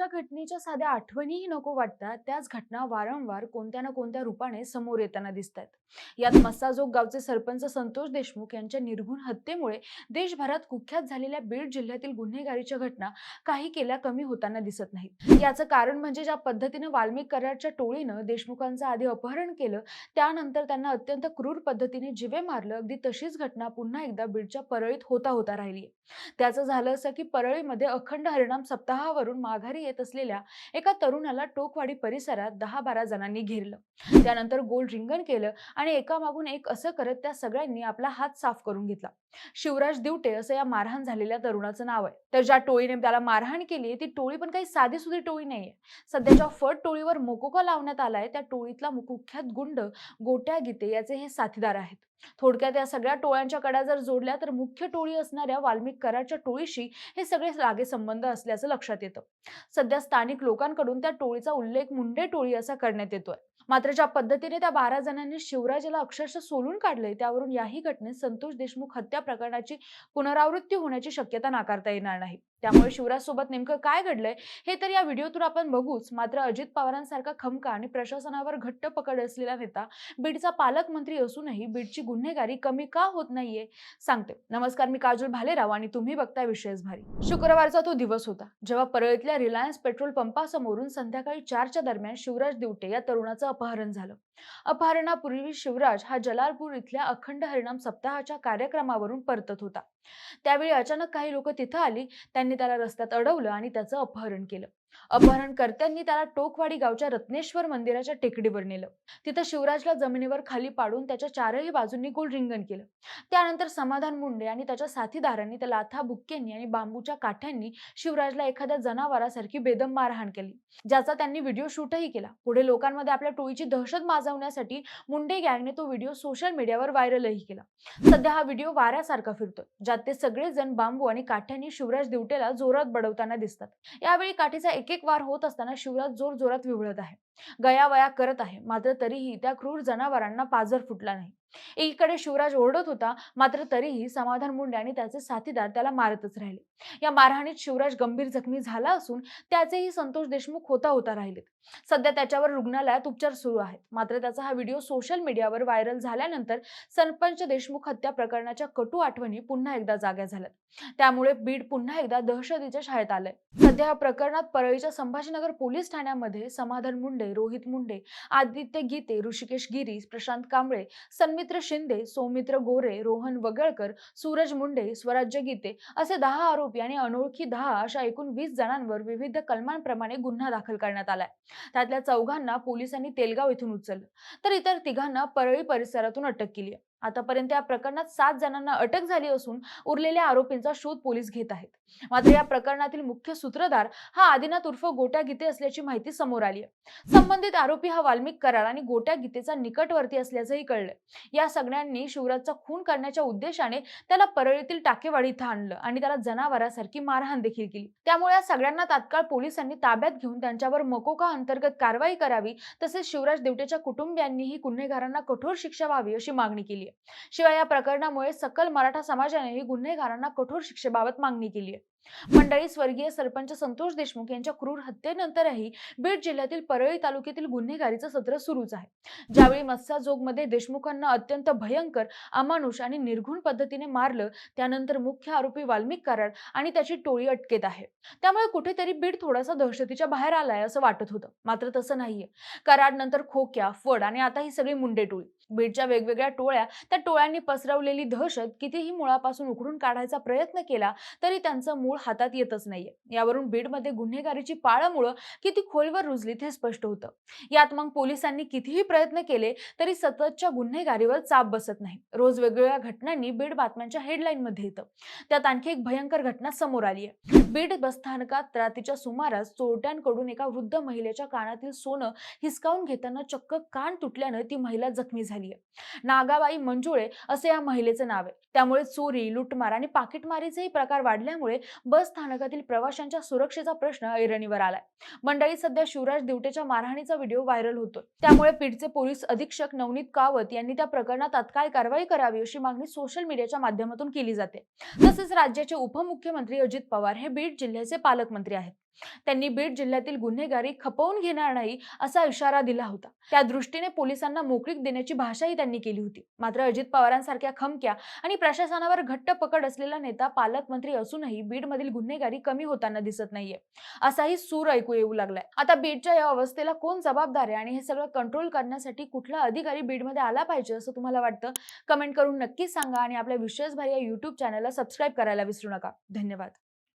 आजच्या घटनेच्या साध्या आठवणीही नको वाटतात. त्याच घटना वारंवार कोणत्या ना कोणत्या रूपाने समोर येताना दिसत आहेत यात मस्साजोग गावचे सरपंच संतोष देशमुख यांच्या निर्घुण हत्येमुळे देशभरात कुख्यात झालेल्या बीड जिल्ह्यातील गुन्हेगारीच्या घटना काही केल्या कमी होताना दिसत नाहीत. याचं कारण म्हणजे ज्या पद्धतीने वाल्मिक कराडच्या टोळीनं देशमुखांचं आधी अपहरण केलं त्यानंतर त्यांना अत्यंत क्रूर पद्धतीने जिवे मारलं अगदी तशीच घटना पुन्हा एकदा बीडच्या परळीत होता होता राहिली त्याचं झालं असं की परळीमध्ये अखंड हरिणाम सप्ताहावरून माघारी येत असलेल्या एका तरुणाला टोकवाडी परिसरात दहा बारा जणांनी घेरलं. त्यानंतर गोल रिंगण केलं आणि एकामागून एक असं करत त्या सगळ्यांनी आपला हात साफ करून घेतला. शिवराज दिवटे असं या मारहाण झालेल्या तरुणाचं नाव आहे. तर ज्या टोळीने त्याला मारहाण केली ती टोळी पण काही साधी सुधी टोळी नाहीये सध्याच्या फट टोळीवर मोकोका लावण्यात आलाय त्या टोळीतला मुख्यात गुंड गोट्या गीते याचे हे साथीदार आहेत. थोडक्यात या सगळ्या टोळ्यांच्या कडा जर जोडल्या तर मुख्य टोळी असणाऱ्या वाल्मिक कराडच्या टोळीशी हे सगळे लागे संबंध असल्याचं लक्षात येतं. सध्या स्थानिक लोकांकडून त्या टोळीचा उल्लेख मुंडे टोळी असा करण्यात येतोय. मात्र ज्या पद्धतीने त्या बारा जणांनी शिवराजाला अक्षरशः सोलून काढलंय त्यावरून याही घटनेत संतोष देशमुख हत्या प्रकरणाची पुनरावृत्ती होण्याची शक्यता नाकारता येणार नाही. त्यामुळे शिवराज सोबत नेमकं काय घडलंय हे तर या व्हिडिओतून आपण बघूच. मात्र अजित पवारांसारखा खमका आणि प्रशासनावर घट्ट पकड असलेला नेता बीडचा पालकमंत्री असूनही बीडची गुन्हेगारी कमी का होत नाहीये सांगते नमस्कार मी काजल भालेराव आणि तुम्ही बघताय विशेष भारी. शुक्रवारचा तो दिवस होता जेव्हा परळीतल्या रिलायन्स पेट्रोल पंपासमोरून संध्याकाळी चारच्या दरम्यान शिवराज दिवटे या तरुणाचं अपहरण झालं. अपहरणापूर्वी शिवराज हा जलालपूर इथल्या अखंड हरिणाम सप्ताहाच्या कार्यक्रमावरून परतत होता. त्यावेळी अचानक काही लोक तिथं आली त्यांनी त्याला रस्त्यात अडवलं आणि त्याचं अपहरण केलं. अपहरणकर्त्यांनी त्याला टोकवाडी गावच्या रत्नेश्वर मंदिराच्या टेकडीवर नेलं. तिथं शिवराजला जमिनीवर खाली पाडून त्याच्या चारही बाजूंनी गोल रिंगण केलं. त्यानंतर समाधान मुंडे आणि त्याच्या साथीदारांनी त्या लाथा बुक्क्यांनी आणि बांबूच्या काठ्यांनी शिवराजला एखाद्या जनावरासारखी बेदम मारहाण केली ज्याचा त्यांनी व्हिडिओ शूटही केला. पुढे लोकांमध्ये आपल्या टोळीची दहशत माजवण्यासाठी मुंडे गँगने तो व्हिडिओ सोशल मीडियावर व्हायरलही केला. सध्या हा व्हिडिओ वाऱ्यासारखा फिरतोय ज्यात ते सगळेजण बांबू आणि काठ्यांनी शिवराज दिवटेला जोरात बडवताना दिसतात. यावेळी काठीचा एक एक वार होत असताना शिवराज जोर जोरात विवळत आहे. गयावया करत आहे. मात्र तरीही त्या क्रूर जनावरांना पाजर फुटला नाही. एकीकडे शिवराज ओरडत होता मात्र तरीही समाधान मुंडे आणि त्याचे साथीदार त्याला मारतच राहिले. या मारहाणीत शिवराज गंभीर जखमी झाला असून त्याचेही संतोष देशमुख होता होता राहिलेत. सध्या त्याच्यावर रुग्णालयात उपचार सुरू आहेत. मात्र त्याचा हा व्हिडिओ सोशल मीडियावर व्हायरल झाल्यानंतर सरपंच देशमुख हत्या प्रकरणाच्या कटू आठवणी पुन्हा एकदा जाग्या झाल्यात. त्यामुळे बीड पुन्हा एकदा दहशतीच्या शाळेत आलंय. सध्या या प्रकरणात परळीच्या संभाजीनगर पोलीस ठाण्यामध्ये समाधान मुंडे रोहित मुंडे आदित्य गीते ऋषिकेश गिरी प्रशांत कांबळे सन्मित्र शिंदे सौमित्र गोरे रोहन वगळकर सूरज मुंडे स्वराज्य गीते असे दहा आरोपी आणि अनोळखी दहा अशा एकूण वीस जणांवर विविध कलमांप्रमाणे गुन्हा दाखल करण्यात आलाय. त्यातल्या चौघांना पोलिसांनी तेलगाव येथून उचललं. तर इतर तिघांना परळी परिसरातून अटक केली आहे. आतापर्यंत या प्रकरणात सात जणांना अटक झाली असून उरलेल्या आरोपींचा शोध पोलीस घेत आहेत. मात्र या प्रकरणातील मुख्य सूत्रधार हा आदिनाथ उर्फ गोट्या गीते असल्याची माहिती समोर आली आहे. संबंधित आरोपी हा वाल्मिक करार आणि गोट्या गीतेचा निकटवर्ती असल्याचंही कळलंय. या सगळ्यांनी शिवराजचा खून करण्याच्या उद्देशाने त्याला परळीतील टाकेवाडी इथं आणलं आणि त्याला जनावरासारखी मारहाण देखील केली. त्यामुळे या सगळ्यांना तात्काळ पोलिसांनी ताब्यात घेऊन त्यांच्यावर मकोका अंतर्गत कारवाई करावी तसेच शिवराज देवटेच्या कुटुंबियांनीही गुन्हेगारांना कठोर शिक्षा व्हावी अशी मागणी केली शिवाय या प्रकरणामुळे सकल मराठा समाजानेही गुन्हेगारांना कठोर शिक्षेबाबत मागणी केली आहे. मंडळी स्वर्गीय सरपंच संतोष देशमुख यांच्या क्रूर हत्येनंतरही बीड जिल्ह्यातील परळी तालुक्यातील गुन्हेगारीचं सत्र सुरूच आहे. ज्यावेळी मस्साजोगमध्ये देशमुखांना अत्यंत भयंकर अमानुष आणि निर्घुण पद्धतीने मारलं त्यानंतर मुख्य आरोपी वाल्मिक कराड आणि त्याची टोळी अटकेत आहे. त्यामुळे कुठेतरी बीड थोडासा दहशतीच्या बाहेर आलाय असं वाटत होतं. मात्र तसं नाहीये. कराड नंतर खोक्या फड आणि आता ही सगळी मुंडे टोळी. बीडच्या वेगवेगळ्या टोळ्या त्या टोळ्यांनी पसरवलेली दहशत कितीही मुळापासून उघडून काढायचा प्रयत्न केला तरी त्यांचं मूळ हातात येतच नाहीये. यावरून बीडमध्ये गुन्हेगारीची पाळमुळं किती खोलवर रुजलीत हे स्पष्ट होतं. यात मग पोलिसांनी कितीही प्रयत्न केले तरी सततच्या गुन्हेगारीवर चाप बसत नाही. रोज वेगवेगळ्या घटनांनी बीड बातम्यांच्या हेडलाईन मध्ये येतं. त्यात आणखी एक भयंकर घटना समोर आली आहे बीड बसस्थानकात रात्रीच्या सुमारास चोरट्यांकडून एका वृद्ध महिलेच्या कानातील सोनं हिसकावून घेताना चक्क कान तुटल्यानं ती महिला जखमी झाली आहे. नागाबाई मंजुळे असे या महिलेचं नाव आहे. त्यामुळे चोरी लुटमार आणि पाकिटमारीचेही प्रकार वाढल्यामुळे बस स्थानकातील प्रवाशांच्या सुरक्षेचा प्रश्न ऐरणीवर आलाय. मंडळी सध्या शिवराज दिवटेच्या मारहाणीचा व्हिडिओ व्हायरल होतोय. त्यामुळे बीडचे पोलीस अधीक्षक नवनीत कावत यांनी त्या प्रकरणात तात्काळ कारवाई करावी अशी मागणी सोशल मीडियाच्या माध्यमातून केली जाते. तसेच राज्याचे उपमुख्यमंत्री अजित पवार हे बीड जिल्ह्याचे पालकमंत्री आहेत. त्यांनी बीड जिल्ह्यातील गुन्हेगारी खपवून घेणार नाही असा इशारा दिला होता. त्या दृष्टीने पोलिसांना मोकळीक देण्याची भाषाही त्यांनी केली होती. मात्र अजित पवारांसारख्या खमक्या आणि प्रशासनावर घट्ट पकड असलेला नेता पालकमंत्री असूनही बीडमधील गुन्हेगारी कमी होताना दिसत नाहीये. असाही सूर ऐकू येऊ लागलाय. आता बीडच्या या अवस्थेला कोण जबाबदार आहे आणि हे सगळं कंट्रोल करण्यासाठी कुठला अधिकारी बीडमध्ये आला पाहिजे असं तुम्हाला वाटतं? कमेंट करून नक्कीच सांगा आणि आपल्या विशेष भारी या युट्यूब चॅनलला सबस्क्राईब करायला विसरू नका. धन्यवाद.